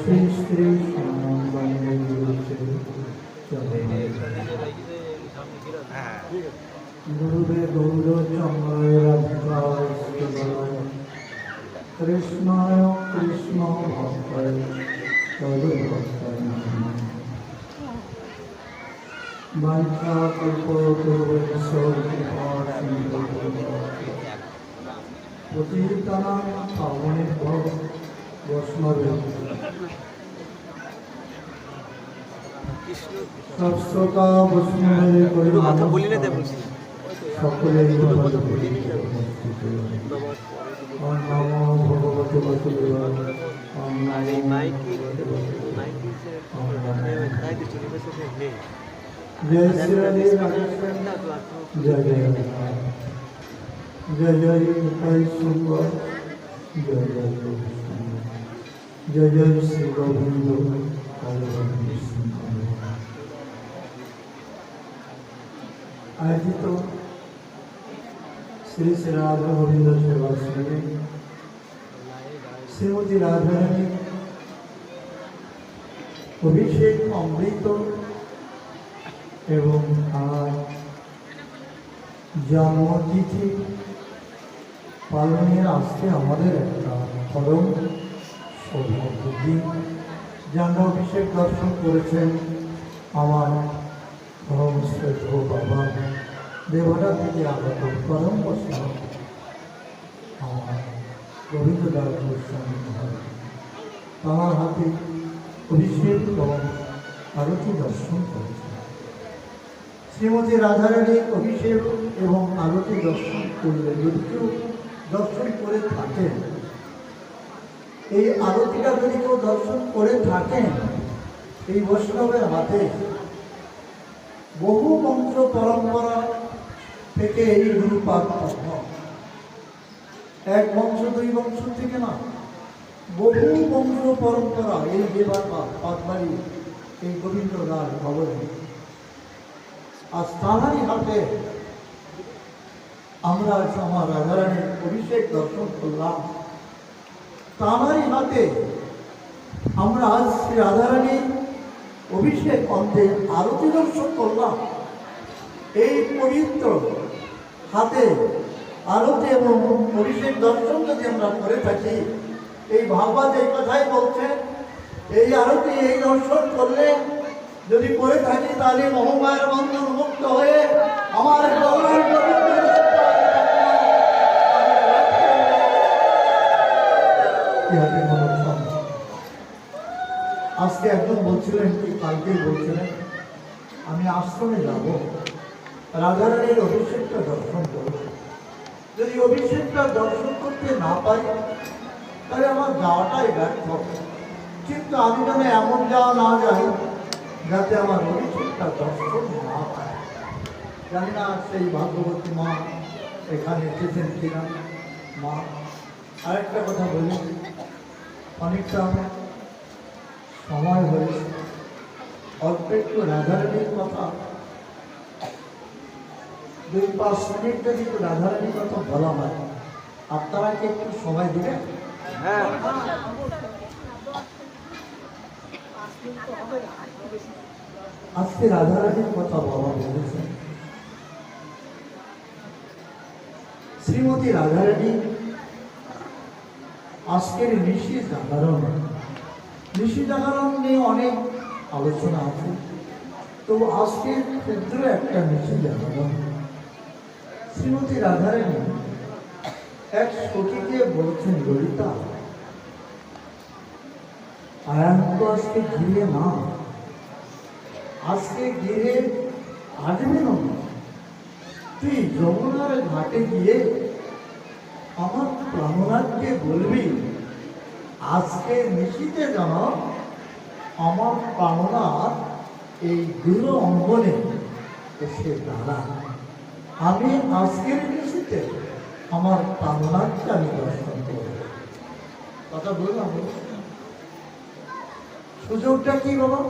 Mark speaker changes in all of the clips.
Speaker 1: শ্রী শ্রী গৌরচন্দ্রায় কৃষ্ণায় কৃষ্ণ ভক্তায় তদুভক্তায় বাঞ্ছা কল্পতরুবৈশ্য কৃপা সিন্ধু প্রতিতানাং ওম নমো ভগবতে জয় শ্রী জয় জয়। জয় জয় জয় জয়। জয় জয় শ্রী গোবিন্দ আয়োজিত শ্রী শ্রী রাধা গোবিন্দ সেবা শ্রী শ্রীমতী রাধারানী অভিষেক অমৃত এবং আর জন্মতিথি পালনের আজকে আমাদের একটা পরম যারা অভিষেক দর্শন করেছেন আমার পরম শ্রেষ্ঠ বাবা। দেবতা থেকে আগত পরম বৈষ্ণব আমার দাস গোস্বামী হাতে অভিষেক এবং আরতি দর্শন করেছেন। শ্রীমতী রাধারানী অভিষেক এবং আরতি দর্শন করলে যদি কেউ দর্শন করে থাকেন। এই আরতিটা যদি কেউ দর্শন করে থাকেন, এই বৈষ্ণবের হাতে বহু বংশ পরম্পরা থেকে এই পদ্ম এক বংশ দুই বংশ থেকে না, বহু বংশ পরম্পরা এই দেবার পাতবাড়ি এই গোবিন্দ দাস ভবনে। আর তাহারই হাতে আমরা আমার রাধারানীর অভিষেক দর্শন করলাম। তাহারই হাতে আমরা আজ শ্রী রাধারানীর অভিষেক অন্তে আরতি দর্শন করলাম। এই পবিত্র হাতে আরতি এবং অভিষেক দর্শন যদি আমরা করে থাকি, এই ভাগবত এই কথাই বলছে, এই আরতি, এই দর্শন করলে যদি করে থাকি, তাহলে মহামায়ের বন্ধন মুক্ত হয়ে আমার ইহাতে কোনো আজকে একজন বলছিলেন কি, কালকেই বলছিলেন, আমি আশ্রমে যাব, রাধারানীর অভিষেকটা দর্শন করব। যদি অভিষেকটা দর্শন করতে না পাই তাহলে আমার যাওয়াটাই ব্যর্থ। কিন্তু আমি যেন এমন যাওয়া না যাই যাতে আমার অভিষেকটা দর্শন না পায়। জানি না সেই ভাগ্যবতী মা এখানে এসেছেন কিনা। মা, আরেকটা কথা বলি। অনেকটা সময় হয়েছে অল্প একটু রাধারানীর কথা। দুই পাঁচ মিনিট যদি একটু রাধারানীর কথা বলা হয় আপনারা কি একটু সময় দিবেন?
Speaker 2: হ্যাঁ।
Speaker 1: আজকে রাধারানীর কথা বলা বলেছে শ্রীমতী রাধারানী আজকের ঋষি জাগরণ। ঋষি জাগরণ নিয়ে অনেক আলোচনা আছে। তো আজকের ক্ষেত্রে একটা ঋষি জাগরণ। শ্রীমতী রাধারানী এক সখীকে বলছেন, ললিতা তো আজকে ঘিরে না। আজকে গিয়ে আসবে না। তুই যমুনার ঘাটে গিয়ে আমার প্রাণনাথকে বলবি, আজকে নিশিতে যেন আমার প্রাণনাথ এই দূর অঙ্গনে এসে দাঁড়া আমি আজকের নিশিতে আমার প্রাণনাথকে আমি দর্শন করব। কথা বললাম সুযোগটা কি বলো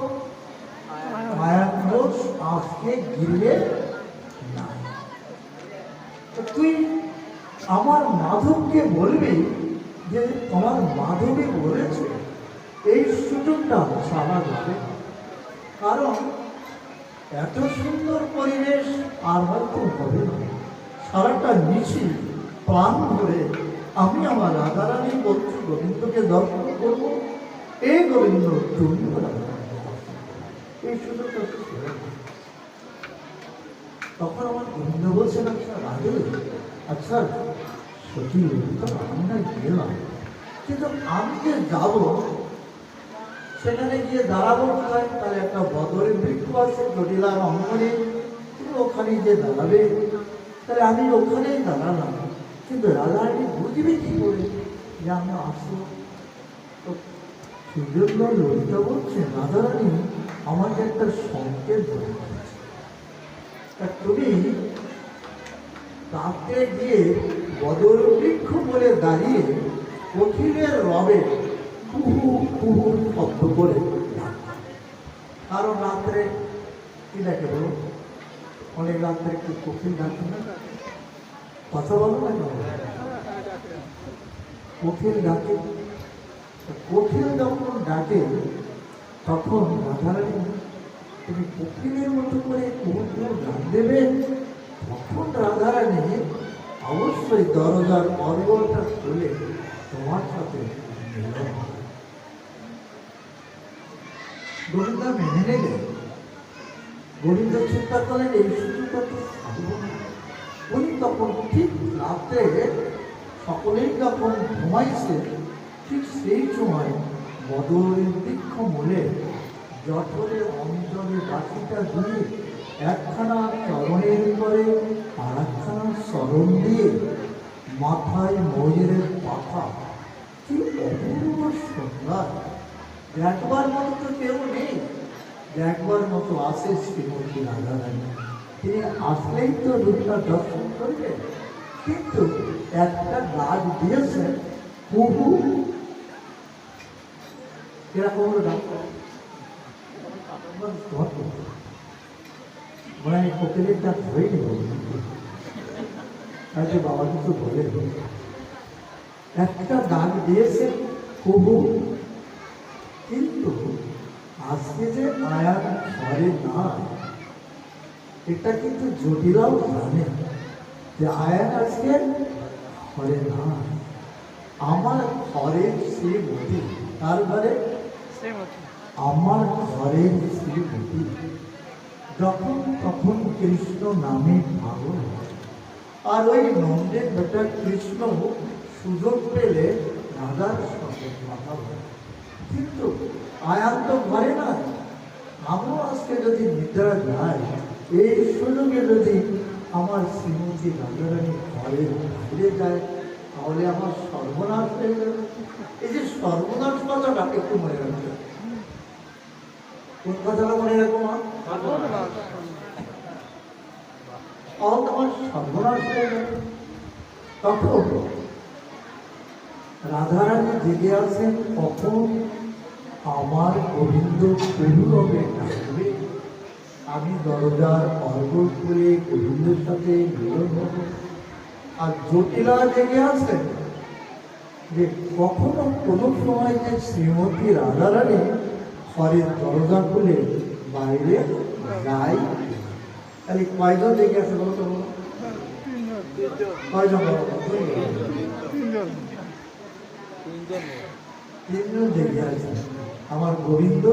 Speaker 1: মায়ার দোষ আজকে গিলে না তুই আমার মাধবকে বলবি যে তোমার মাধবী বলেছে। এই সুযোগটা সারা যাবে কারণ এত সুন্দর পরিবেশ আর হয়তো হবে না। সারাটা মিছিল প্রাণ ধরে আমি আমার রাধারানী বলছি গোবিন্দকে দর্শন করব। এই গোবিন্দ, তুমি এই সুযোগটা না। তখন আমার গোবিন্দ বলছেন আচ্ছা রাধে আচ্ছা সত্যি তো আমি না গেলাম, কিন্তু আমি যে যাব, সেখানে গিয়ে দাঁড়াবো কোথায়? তাহলে একটা বদরের বৃক্ষ আছে জটিলার অঙ্গনে। তুমি ওখানে যে দাঁড়াবে। তাহলে আমি ওখানেই দাঁড়ালাম। কিন্তু রাধারানী বুঝবে কি করে? যে আমি আসব। তো সুযোগ ললিতা বলছে রাধারানী আমাকে একটা সংকেত তা তুমি তাতে গিয়ে বদর বৃক্ষ বলে দাঁড়িয়ে কঠিনের রবে কুহু কুহু শব্দ করে। কারণ রাত্রে কি ডাকে বলো? অনেক রাত্রে একটু কঠিন ডাকে না? কথা বলো না কঠিন ডাকে। কঠিন যখন ডাকে, তখন রাধারানী তুমি কঠিনের মতো করে কুহুকুহু ডাক দেবে? তখন অবশ্যই দরজার পর্বটা খুলে তোমার সাথে মিলন গোবিন্দা মেনে নেবে গোবিন্দ চিন্তা করলেন এই সুযোগটা তো উনি তখন ঠিক রাত্রে সকলেই যখন ঘুমাইছে, ঠিক সেই সময় বদরের বৃক্ষ মূলে জঠরে অঞ্চলে বাকিটা দিয়ে একখানা চরণের পরে আর একখানা স্মরণ দিয়ে মাথায় ময়ূরের পাখা। কি অপূর্ব সুন্দর। দেখবার মতো তো কেউ নেই। দেখবার মতো আসে শ্রীমতী রাধারানী তিনি আসলেই তো রূপটা দর্শন করবে কিন্তু একটা ডাক দিয়েছে বহু এরকম হলো ডাক মানে কোকিলের ডাক ধরেই নেব। তাই বাবা কিছু বলে একটা ডাক দিয়েছে প্রভু কিন্তু আজকে যে আয়ার ঘরে না এটা কিন্তু জটিলাও জানে যে আয়ার আজকে ঘরে না আমার ঘরের শ্রীমতী তার ঘরে আমার ঘরের শ্রীমতী যখন তখন কৃষ্ণ নামে পাগল। আর ওই নন্দের বেটা কৃষ্ণ সুযোগ পেলে রাধার সঙ্গে কথা বলে। কিন্তু আয়ান তো ঘরে না আমিও আজকে যদি নিদ্রা যাই, এই সুযোগে যদি আমার শ্রীমতী রাজারানী ঘরের বাইরে যায়, তাহলে আমার সর্বনাশ হয়ে যাবে। এই যে সর্বনাশ কথাটা একটু মনে রাখবে তখন রাধারানী জেগে আছেন কখন আমার গোবিন্দ আমি দরজার অর্ঘ করে গোবিন্দের সাথে মিলন হব আর জটিলা জেগে আছেন যে কখনো কোনো সময় যে শ্রীমতী রাধারানী ঘরের দরজা খুলে বাইরে যাই। তাহলে কয়জন জেগে আছে বলো তো? কয়জন?
Speaker 2: তিনজন
Speaker 1: জেগে আছে। আমার গোবিন্দ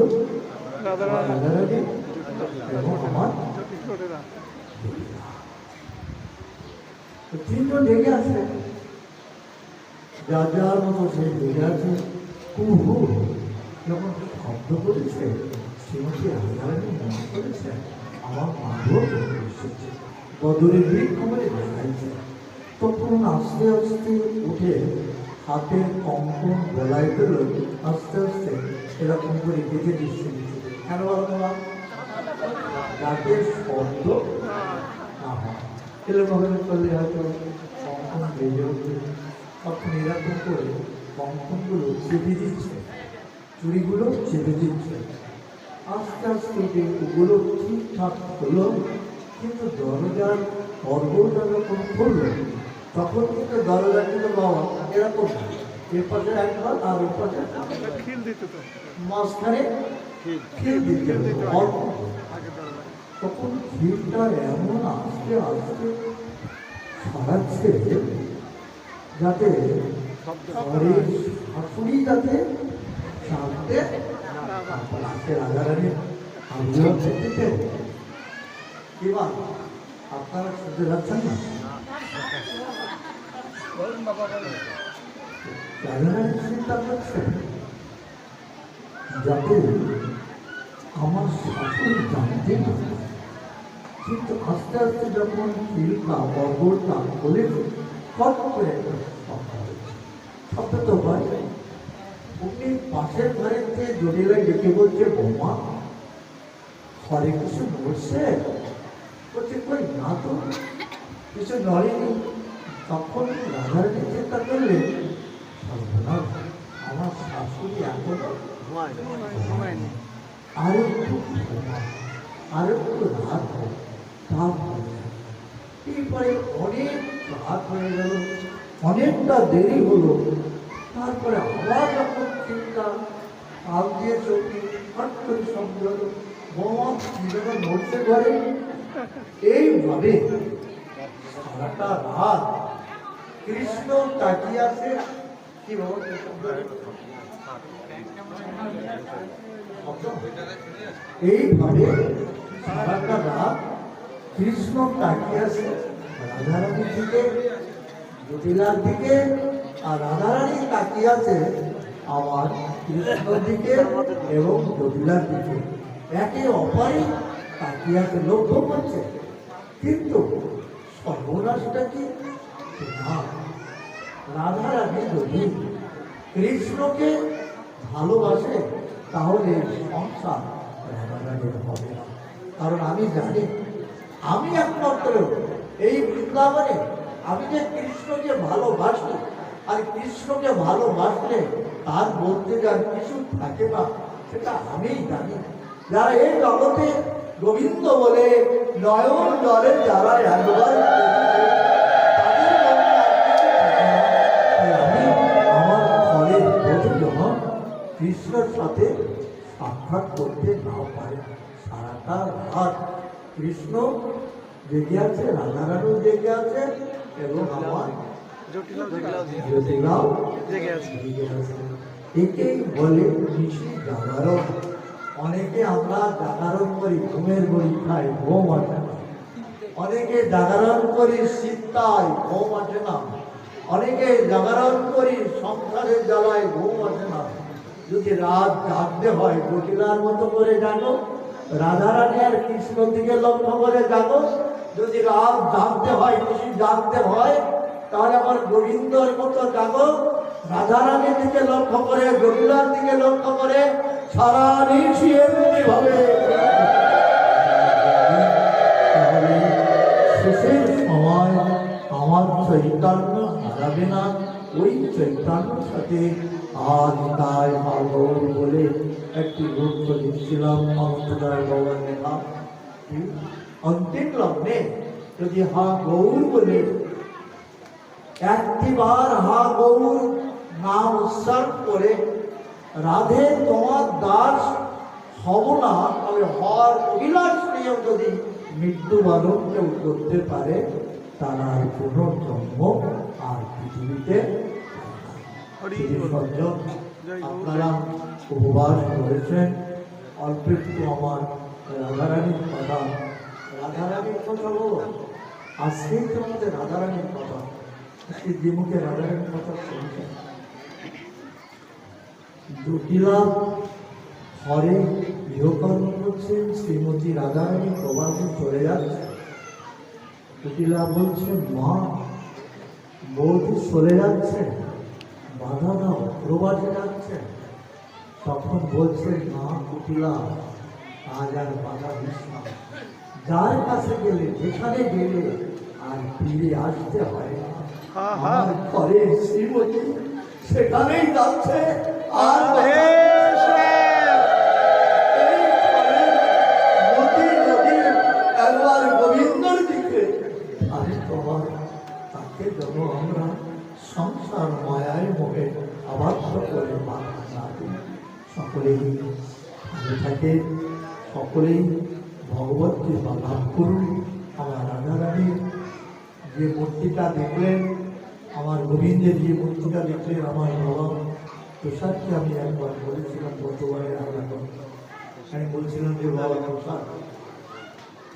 Speaker 1: এবং আমার তিনজন জেগে আছে। যা যার মতো সেই জেগে আছে। কুহু। যখন শব্দ করেছে শ্রীমতী রাধারানী মনে করেছে আমার মাধব এসেছে বদরের বৃক্ষ বলে দেখাইছে তখন আস্তে আস্তে উঠে হাতের কঙ্কন গলায় পেল আস্তে আস্তে এরকম করে কেটে দিচ্ছে কেন বলো তোমার ডাকের শব্দ না হয় এরকমভাবে করলে হয়তো কঙ্কন বেজে উঠবে তখন এরকম করে কঙ্কনগুলো চেপে দিচ্ছে চুড়িগুলো চেপে দিচ্ছে। আস্তে আস্তে ওগুলো ঠিকঠাক হলো কিন্তু দরজার পর্বটা যখন খুললো তখন কিন্তু দরজা কিন্তু বাবা এরকম না। এ পাশে এক ঘর আর ও পাশে মাঝখানে
Speaker 2: খিল।
Speaker 1: দিতে। অল্প। তখন খিলটা এমন আস্তে আস্তে ছড়াচ্ছে যাতে শাশুড়ি যাতে জানতে রাতে রাজারানী আমিও দিতে এবার আপনারা শুনতে যাচ্ছেন না রাজারানী চিন্তা করছে যাতে আমার শাশুড়ি জানতে না কিন্তু আস্তে আস্তে যখন শিল্পা বর্বরটা বলেছে ফট করে একটা। শব্দ তো হয় উনি পাশের থেকে জটিলা ডেকে বলছে বৌমা ঘরে কিছু নড়ছে বলছে কই না তো কিছু নড়েনি। তখন রাধারানী চিন্তা করলেন সর্বনাশ, আমার শাশুড়ি
Speaker 2: এখনও
Speaker 1: আর একটু আর একটু রাত হোক তারপরে এরপরে অনেক রাত হয়ে গেল অনেকটা দেরি হলো। তারপরে আবার যখন চিন্তা আল দিয়ে চোখে হট করে বোমা নড়তে পারে এইভাবে সারাটা রাত কৃষ্ণ তাকিয়ে আছে। কি বাবা এইভাবে সারাটা রাত কৃষ্ণ তাকিয়ে আছে রাধারানীর দিকে জটিলার দিকে আর রাধারানী তাকিয়ে আছে, আমার কৃষ্ণর দিকে এবং জটিলার দিকে একে অপরে তাকিয়ে আছে লক্ষ্য করছে। কিন্তু সর্বনাশটা কি? না। রাধারানী যদি কৃষ্ণকে ভালোবাসে, তাহলে সংসার রাধারানীর হবে না। কারণ আমি জানি, আমি একমাত্র এই বৃন্দাবনে আমি যে কৃষ্ণকে ভালোবাসি আর কৃষ্ণকে ভালোবাসলে তার বলতে যার কিছু থাকে না, সেটা আমিই জানি। যারা এই জগতে গোবিন্দ বলে নয়ন জলে যারা একবার আমার কৃষ্ণের সাথে সাক্ষাৎ করতে না পারে, সারাটা রাত কৃষ্ণ জেগে আছে, রাধারানু জেগে আছে এবং আমার অনেকে আমরা জাগরণ করি ঘুমের বড়ি ঘুম আসে না অনেকে জাগরণ করি শীতায় ঘুম আসে না অনেকে জাগরণ করি সংসারের জ্বালায় ঘুম আসে না যদি রাত জাগতে হয় জটিলার মতো করে জানো রাধারানী আর কৃষ্ণ দিকে লক্ষ্য করে জানো যদি রাত জাগতে হয় বেশি জাগতে হয় তাহলে আমার গোবিন্দর মতো জাগো। রাধারানীর দিকে লক্ষ্য করে জটিলার দিকে লক্ষ্য করে, সারা নিশি সময় আমার না, ওই সাথে তাই বলে একটি গুরুত্ব যদি হা গৌর বলে একটিবার হা গৌর নাম উচ্চারণ করে রাধে তোমার দাস হব না তবে হর অভিলাষ নিয়েও যদি মৃত্যুবরণ কেউ করতে পারে তারা আর কোনো জন্ম আর পৃথিবীতে। আপনারা উপবাস করেছেন। অল্প একটু আমার রাধারানীর কথা। রাধারানীর কথা বলো আজকেই তো আমাদের রাধারানীর কথা। আজকে যে মুখে রাধারানীর কথা শুনছেন জটিলা ঘরে গৃহকর্ম করছেন শ্রীমতী রাধারানী প্রবাসে চলে যাচ্ছে। জটিলা বলছে, মা, বৌদি চলে যাচ্ছে, বাধা দাও প্রবাসে যাচ্ছে। তখন বলছে, মা কুটিলা আজ আর বাধা দিস যার কাছে গেলে, যেখানে গেলে আর ফিরে আসতে হয়। আমার ঘরে শ্রীমতী সেখানেই যাচ্ছে। আর একবার গোবিন্দর দিকে আমি তোমার তাকে যেন আমরা সংসার মায়ায় মোহে সাধু সকলেই ভালো থাকে সকলেই ভগবত কৃপা লাভ করুন। আমার রাধারানীর যে মূর্তিটা দেখলেন গোবিন্দের যে মূর্তিটা দেখলেন আমার বাবা প্রসাদকে আমি একবার বলেছিলাম গতবারে আলাদা আমি বলছিলাম যে, বাবা প্রসাদ,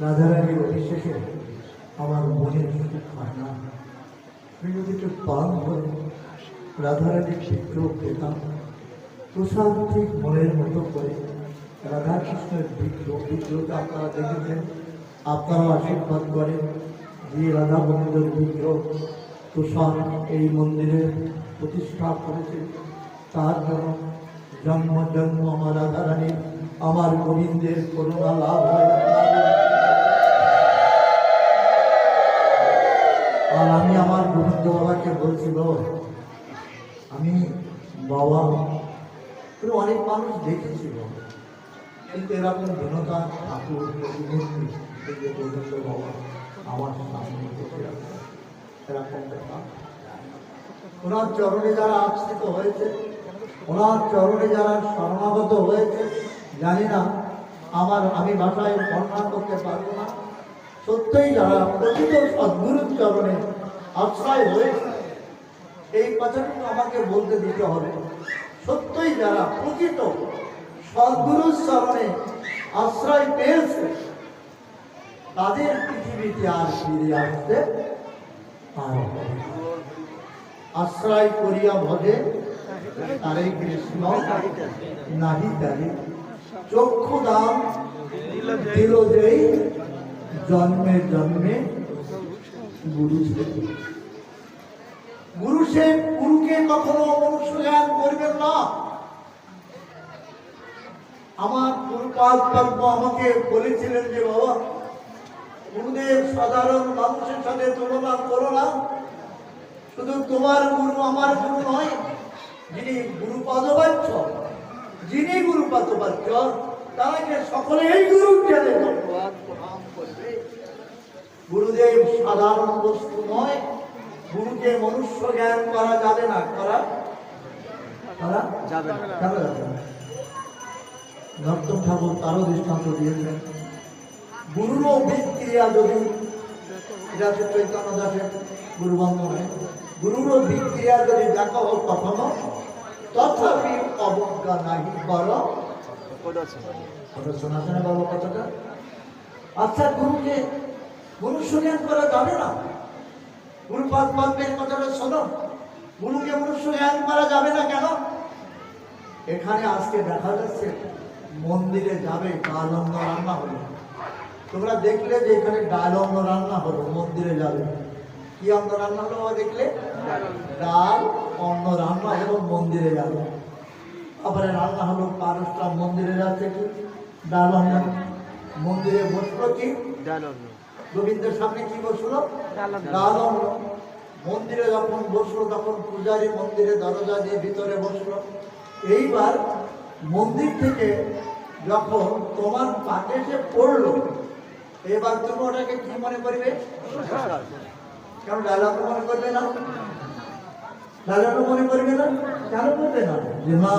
Speaker 1: রাধারানীর অভিষেকে আমার মনের সুখ হয় না। আমি যদি একটু পান করে, রাধারানীর বিগ্রহ পেতাম। প্রসাদ ঠিক মনের মতো করে রাধাকৃষ্ণের বিগ্রহ, বিগ্রহটা আপনারা দেখেছেন, আপনারাও আশীর্বাদ করেন, যে রাধা গোবিন্দর বিগ্রহ প্রসাদ এই মন্দিরে প্রতিষ্ঠা করেছে। তার জন্য জন্ম জন্ম আমার রাধারানীর আমার গোবিন্দের করুণা লাভ হয়। আর আমি আমার গোবিন্দ বাবাকে বলছিল আমি বাবা অনেক মানুষ দেখেছিল কিন্তু এরকম বিনতা ঠাকুর বাবা, আমার সামনে আছে। ওনার চরণে যারা আশ্রিত হয়েছে, ওনার চরণে যারা শরণাগত হয়েছে, জানি না আমার, আমি ভাষায় বর্ণনা করতে পারব না। সত্যই যারা প্রকৃত সদ্গুরুর চরণে আশ্রয় হয়েছে, এই কথাটুকু আমাকে বলতে দিতে হবে। সত্যই যারা প্রকৃত সদ্গুরুর চরণে আশ্রয় পেয়েছে, তাদের পৃথিবীতে আর ফিরে আসতে আশ্রয় করিয়া ভজে তারে কৃষ্ণ নাহি তারে চক্ষু দান দিল যেই জন্মে জন্মে গুরু গুরু সে গুরুকে কখনো জ্ঞান করবেন না? আমার পদ্ম আমাকে বলেছিলেন যে বাবা গুরুদেব সাধারণ মানুষের সাথে তুলনা করো না। শুধু তোমার গুরু আমার গুরু নয় যিনি গুরুপাদবাচ্য যিনি গুরুপাদবাচ্য তাকে সকলেই গুরু জ্ঞানে গুরুদেব সাধারণ বস্তু নয় গুরুকে মনুষ্য জ্ঞান করা যাবে না। করা? করা?
Speaker 2: যাবে না।
Speaker 1: যাবে ঠাকুর তারও দৃষ্টান্ত দিয়েছেন। গুরুরও বিক্রিয়া যদি এটা হচ্ছে চৈতন্য দাসের গুরুবন্ধনে গুরুরও বিক্রিয়া যদি দেখা হোক কখনো, তথাপি অবজ্ঞা নাহি কর কথা শোনাছে না বাবা কথাটা? আচ্ছা গুরুকে মনুষ্য জ্ঞান করা যাবে না? গুরুপাদ পদ্মের কথাটা শোনো। গুরুকে মনুষ্য জ্ঞান করা যাবে না কেন? এখানে আজকে দেখা যাচ্ছে মন্দিরে যাবে ডালন্ন রান্না হলো। তোমরা দেখলে যে এখানে ডাল অন্ন রান্না হলো মন্দিরে যাবে। কি অন্ন রান্না হলো দেখলে? ডাল অন্ন রান্না হলো মন্দিরে যাবে। তারপরে রান্না হলো পারসটা মন্দিরে যাচ্ছে কি? ডাল অন্ন। মন্দিরে বসল কি? গোবিন্দের সামনে কি বসল? ডাল অন্ন। মন্দিরে যখন বসল তখন পূজারী মন্দিরে দরজা দিয়ে ভিতরে বসল। এইবার মন্দির থেকে যখন তোমার পাটে সে পড়ল এবার তুমি ওটাকে কি মনে করবে? কেন ডায়লগ মনে করবে না? মনে করবে না? কেন করবে না? যে মা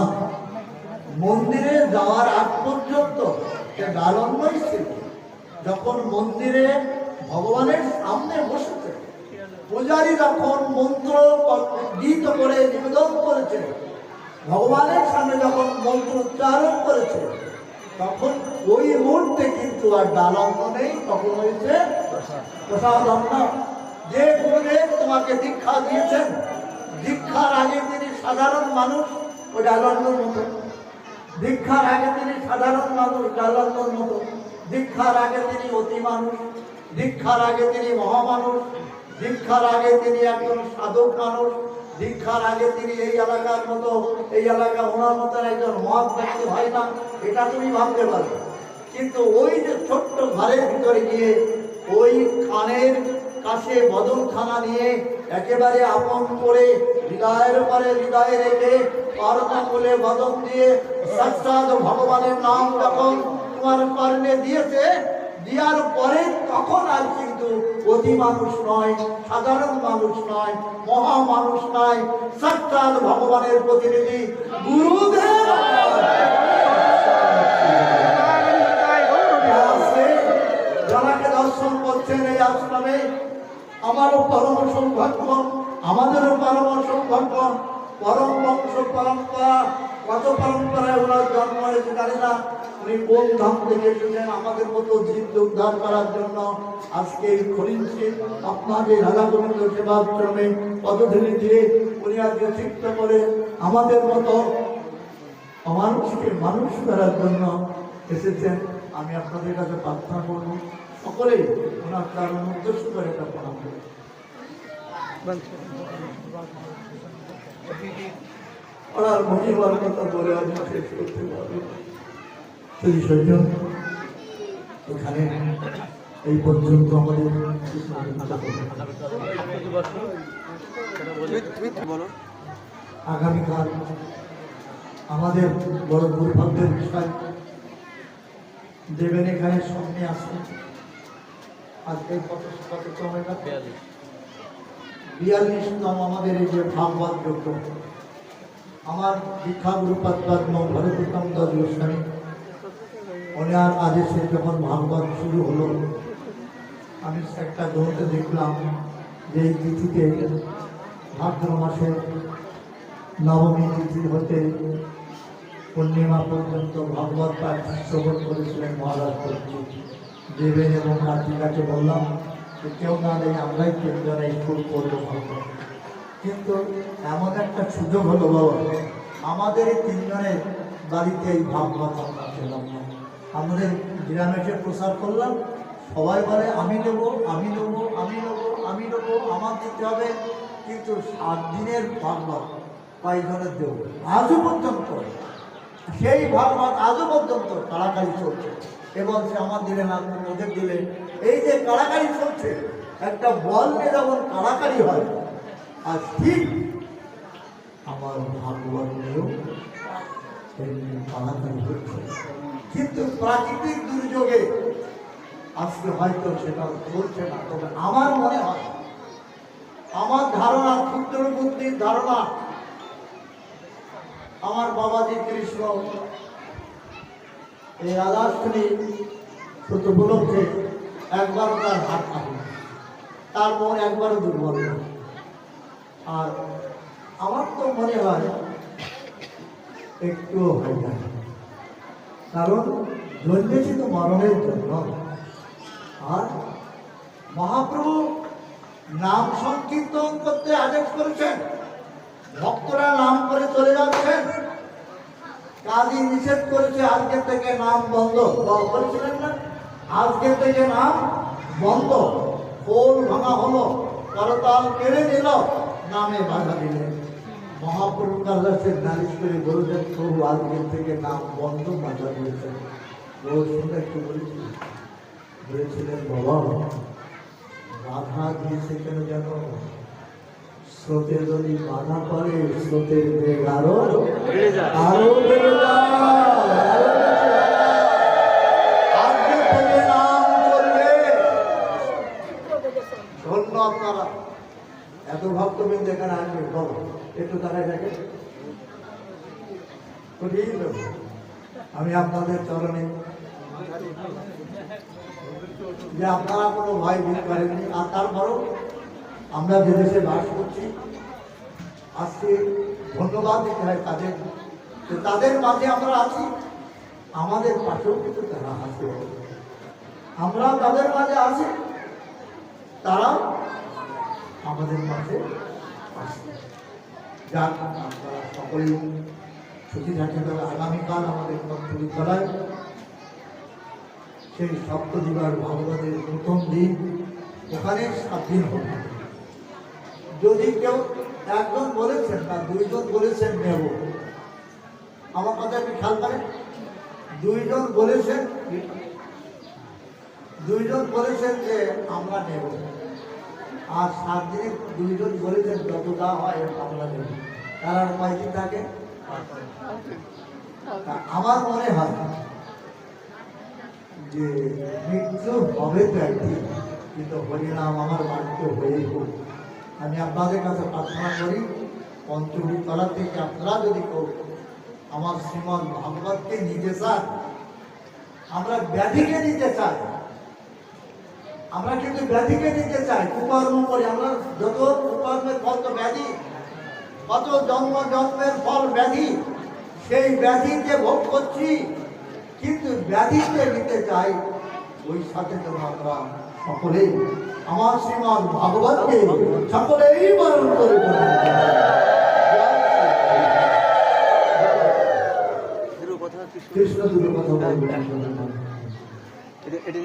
Speaker 1: মন্দিরে যাওয়ার আগ পর্যন্ত সে ডালন্যই ছিল। যখন মন্দিরে ভগবানের সামনে বসেছে, পূজারী যখন মন্ত্র গীত করে নিবেদন করেছে, ভগবানের সামনে যখন মন্ত্র উচ্চারণ করেছে, তখন ওই মুহূর্তে কিন্তু আর ডালঙ্গ নেই, তখন হয়েছে প্রসাদ। অন্ন যে গুরুদেব তোমাকে দীক্ষা দিয়েছেন। দীক্ষার আগে তিনি সাধারণ মানুষ ও ডালঙ্গর মতো। দীক্ষার আগে তিনি সাধারণ মানুষ ডালঙ্গর মতো। দীক্ষার আগে তিনি অতি মানুষ। দীক্ষার আগে তিনি মহামানুষ। দীক্ষার আগে তিনি একজন সাধক মানুষ। দীক্ষার আগে তিনি এই এলাকার মতো, এই এলাকা ওনার মতো একজন মহান ব্যক্তি হয় না, এটা তুমি ভাবতে পারবে। কিন্তু ওই যে ছোট্ট ঘরের ভিতরে গিয়ে ওই কানের কাছে বদনখানা নিয়ে একেবারে আপন করে হৃদয়ের পরে হৃদয়ে রেখে পারতা বলে বদন দিয়ে, সাক্ষাৎ ভগবানের নাম যখন তোমার কর্ণে দিয়েছে দেওয়ার পরে তখন আর কিন্তু অতি মানুষ নয়, সাধারণ মানুষ নয়, মহা মানুষ নয়, সাক্ষাৎ ভগবানের প্রতিনিধি গুরুদেব সৌভাগ্য আমাদেরও পরম সৌভাগ্য পরম বংশ পরম্পরা, কত পরম্পরায় ওনার জন্ম হয়েছে জানি না, উনি কোন ধাম থেকে এসেছেন, আমাদের মতো জীব উদ্ধার করার জন্য আজকে এই খরিঞ্চি আপনাকে রাধা গোবিন্দ সেবাশ্রমে পদধূলি দিয়ে উনি আজকে শিক্ষা করে আমাদের মতো অমানুষকে মানুষ করার জন্য এসেছেন, আমি আপনাদের কাছে প্রার্থনা করব, সকলেই ওনার কারণ উদ্দেশ্য করে একটা প্রণাম করব। করতে পারব এখানে এই পর্যন্ত আমাদের আগামীকাল আমাদের বড় দুর্ভাগ্যের বিষয়। দেবেন এখানে সামনে আসেন। আজকে কত কত সময় না বিয়াল্লিশতম আমাদের এই যে ভাগবত যোগ্য আমার দীক্ষা গুরুপাত্ম ভরতোত্তম দাস গোস্বামী ওনার আদেশে যখন ভাগবত শুরু হলো, আমি একটা গ্রন্থে দেখলাম যে এই তিথিতে ভাদ্র মাসের নবমী তিথি হতে পূর্ণিমা পর্যন্ত ভাগবত পাঠ শ্রবণ করেছিলেন মহারাজ দেবেন এবং কার্তিকাকে বললাম কেউ না নেই, আমরাই তিনজনে স্কুল করব ভাগবত কিন্তু এমন একটা সুযোগ হলো, বাবা। আমাদের এই তিনজনের বাড়িতে এই ভাগবত আমরা পেলাম না আমাদের গ্রামে প্রচার করলাম। সবাই বলে, আমি নেব আমি নেব আমি নেব আমি নেব, আমার দিতে হবে। কিন্তু সাত দিনের ভাগবত কয়েকজনের দেবো। আজও পর্যন্ত, সেই ভাগবত আজও পর্যন্ত কাড়াকাড়ি চলছে। এবং সে আমার দিলে না, তুমি ওদের দিলে। এই যে কাড়াকাড়ি চলছে, একটা বল নিয়ে যেমন কাড়াকাড়ি হয়, আর ঠিক আমার ভাগবত নিয়েও কাড়াকাড়ি হচ্ছে। কিন্তু প্রাকৃতিক দুর্যোগে আজকে হয়তো সেটা চলছে না, তবে আমার মনে হয়, আমার ধারণা ক্ষুদ্র ধারণা, আমার বাবাজি কৃষ্ণ এই রাধাষ্টমী শুধু উপলক্ষে একবারও তার হাত কাটে তার মন একবারও দুর্বল আর আমার তো মনে হয় একটুও হয় না। কারণ জন্মেছি তো মরণের জন্য। আর মহাপ্রভু নাম সংকীর্তন করতে আদেশ করেছেন। ভক্তরা নাম করে চলে যাচ্ছেন। কাজী নিষেধ করেছে আজকে থেকে নাম বন্ধ। বলেছিলেন না? আজকে থেকে নাম বন্ধ। খোল ভাঙা হলো, করতাল কেড়ে দিল নামে বাধা দিলেন মহাপ্রভু কাছে নালিশ করে বলেছেন প্রভু থেকে নাম বন্ধ বাধা দিয়েছেন ও শুনে একটু বলেছি বলেছিলেন, বাবা, বাধা দিয়েছে কেন জানো স্রোতে যদি বাধা পড়ে স্রোতের বেগ
Speaker 2: আরও
Speaker 1: আরও বেড়ে যায়, থেকে ধন্য আপনারা। এত ভক্তবৃন্দ এখানে আসবে। বলো একটু কঠিন ব্যাপার। আমি আপনাদের চরণে। যে আপনারা কোনো ভয় ভীত করেননি আর তারপরও আমরা যে দেশে বাস করছি, আজকে ধন্যবাদ দিতে হয় তাদের তাদের মাঝে আমরা আছি, আমাদের পাশেও কিন্তু তারা আছে। আমরা তাদের মাঝে আছি তারা আমাদের মাঝে আছে। যাক, আপনারা সকলেই ছুটি থাকে তবে আগামীকাল আমাদের বিদ্যালয়, সেই সপ্তদিবার ভগবতের প্রথম দিন, ওখানে সাত দিন হবে। যদি কেউ একজন বলেছেন না দুইজন বলেছেন নেব, আমার কথা একটু খেয়াল করেন? দুইজন বলেছেন দুইজন বলেছেন যে আমরা নেব, আর সাত দিনে দুইজন বলেছেন যত যতটা হয় আমরা নেব। তার কয়দিন থাকে? আমার মনে হয় যে মৃত্যু হবে তো একদিন, কিন্তু হরিনাম আমার বাড়িতে হয়েই হোক। আমি আপনাদের কাছে প্রার্থনা করি পঞ্চমী তলা থেকে আপনারা যদি কেউ আমার শ্রীমন ভাগবতকে নিতে চান, আমরা ব্যাধিকে নিতে চাই। আমরা কিন্তু ব্যাধিকে নিতে চাই কুকর্ম করে আমরা যত কুকর্মের ফল তো ব্যাধি, কত জন্ম জন্মের ফল ব্যাধি, সেই ব্যাধিকে ভোগ করছি। কিন্তু ব্যাধিকে নিতে চাই, ওই সাথে যেন আমরা সকলে আমার শ্রীমান ভগবানকে সকলেই বরণ করে
Speaker 2: কৃষ্ণ
Speaker 1: দুটো কথা বলবেন। এটা এটা